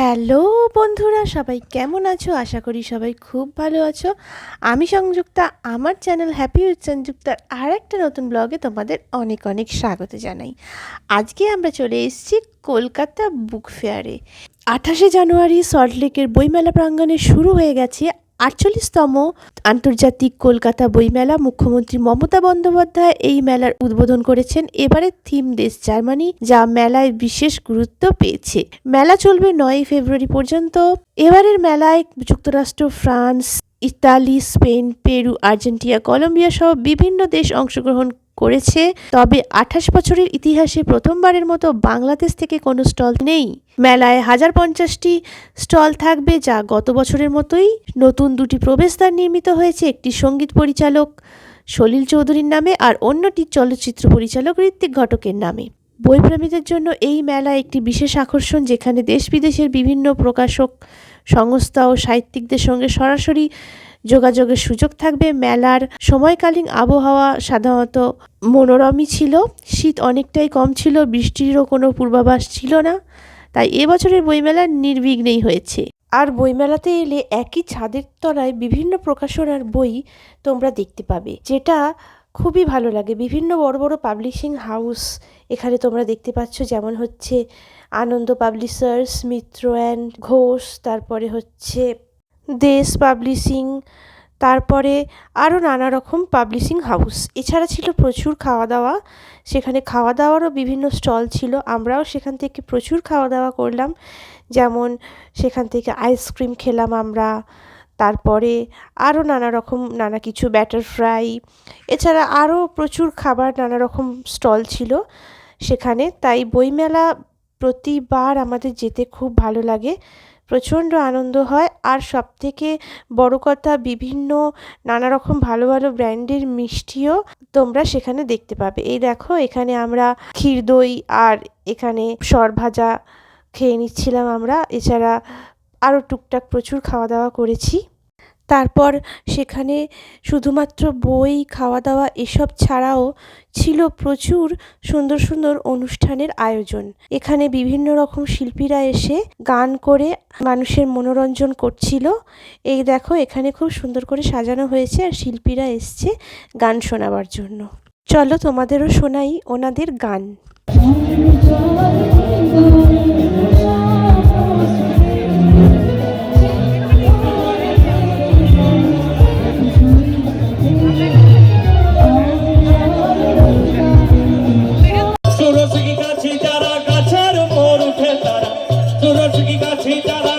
Hello বন্ধুরা, সবাই কেমন আছো? আশা করি সবাই খুব ভালো আছো। আমি সংযুক্তা, আমার চ্যানেল হ্যাপি উইথ সংযুক্তার আর একটা নতুন ব্লগে তোমাদের অনেক অনেক স্বাগত জানাই। আজকে আমরা চলে এসেছি কলকাতা বুক ফেয়ারে। আঠাশে জানুয়ারি সল্টলেকের বইমেলা প্রাঙ্গণে শুরু হয়ে গেছে আটচল্লিশতম আন্তর্জাতিক কলকাতা বইমেলা মুখ্যমন্ত্রী মমতা বন্দ্যোপাধ্যায় এই মেলার উদ্বোধন করেছেন। এবারের থিম দেশ জার্মানি, যা মেলায় বিশেষ গুরুত্ব পেয়েছে। মেলা চলবে নয় ফেব্রুয়ারি পর্যন্ত। এবারের মেলায় যুক্তরাষ্ট্র, France, Italy, Spain, Peru, Argentina, Colombia সহ বিভিন্ন দেশ অংশগ্রহণ করেছে। তবে আঠাশ বছরের ইতিহাসে প্রথমবারের মতো বাংলাদেশ থেকে কোনো স্টল নেই। মেলায় হাজার পঞ্চাশটি স্টল থাকবে যা গত বছরের মতোই নতুন দুটি প্রবেশদ্বার নির্মিত হয়েছে, একটি সংগীত পরিচালক সলিল চৌধুরীর নামে আর অন্যটি চলচ্চিত্র পরিচালক ঋত্বিক ঘটকের নামে। বইপ্রেমীদের জন্য এই মেলা একটি বিশেষ আকর্ষণ, যেখানে দেশ বিদেশের বিভিন্ন প্রকাশক, সংস্থা ও সাহিত্যিকদের সঙ্গে সরাসরি যোগাযোগের সুযোগ থাকবে। মেলার সময়কালীন আবহাওয়া সাধারণত মনোরমই ছিল। শীত অনেকটাই কম ছিল, বৃষ্টিরও কোনো পূর্বাভাস ছিল না। তাই এবছরের বইমেলা নির্বিঘ্নেই হয়েছে। আর বইমেলাতে এলে একই ছাদের তলায় বিভিন্ন প্রকাশনার বই তোমরা দেখতে পাবে, যেটা খুবই ভালো লাগে। বিভিন্ন বড় বড় পাবলিশিং হাউস এখানে তোমরা দেখতে পাচ্ছ, যেমন হচ্ছে আনন্দ পাবলিশার্স, মিত্র অ্যান্ড ঘোষ, তারপরে হচ্ছে দেশ পাবলিশিং তারপরে আরও নানা রকম পাবলিশিং হাউস এছাড়া ছিল প্রচুর খাওয়া দাওয়া সেখানে খাওয়া দাওয়ারও বিভিন্ন স্টল ছিল। আমরাও সেখান থেকে প্রচুর খাওয়া দাওয়া করলাম। যেমন সেখান থেকে আইসক্রিম খেলাম আমরা। তারপরে আরও নানা রকম, নানা কিছু ব্যাটার ফ্রাই এছাড়া আরও প্রচুর খাবার, নানা রকম স্টল ছিল সেখানে। তাই বইমেলা প্রতিবার আমাদের যেতে খুব ভালো লাগে। প্রচণ্ড আনন্দ হয়। আর সব থেকে বড়ো কথা, বিভিন্ন নানা রকম ভালো ভালো ব্র্যান্ডের মিষ্টিও তোমরা সেখানে দেখতে পাবে। এই দেখো, এখানে আমরা ক্ষীর দই আর এখানে সরভাজা খেয়ে নিচ্ছিলাম আমরা। এছাড়া আরও টুকটাক প্রচুর খাওয়া দাওয়া করেছি। তারপর সেখানে শুধুমাত্র বই খাওয়া দাওয়া এসব ছাড়াও ছিল প্রচুর সুন্দর সুন্দর অনুষ্ঠানের আয়োজন। এখানে বিভিন্ন রকম শিল্পীরা এসে গান করে মানুষের মনোরঞ্জন করছিল। এই দেখো, এখানে খুব সুন্দর করে সাজানো হয়েছে আর শিল্পীরা এসছে গান শোনাবার জন্য। চলো তোমাদেরও শোনাই ওনাদের গান। সুরসকি গাছি যারা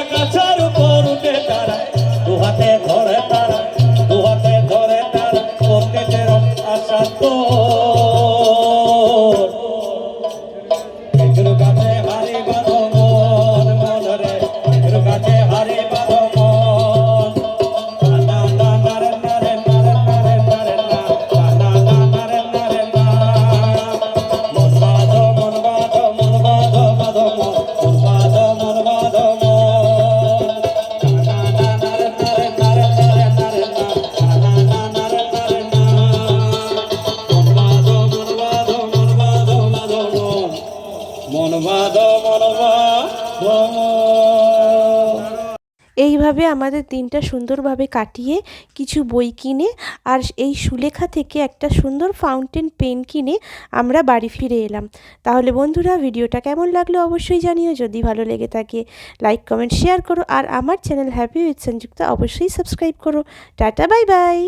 এইভাবে আমাদের দিনটা সুন্দরভাবে কাটিয়ে কিছু বই কিনে আর এই সুলেখা থেকে একটা সুন্দর ফাউন্টেন পেন কিনে আমরা বাড়ি ফিরে এলাম। তাহলে বন্ধুরা, ভিডিওটা কেমন লাগল অবশ্যই জানিও। যদি ভালো লেগে থাকে লাইক কমেন্ট শেয়ার করো। আর আমার চ্যানেল হ্যাপি উইথ সংযুক্ত অবশ্যই সাবস্ক্রাইব করো। Tata bye bye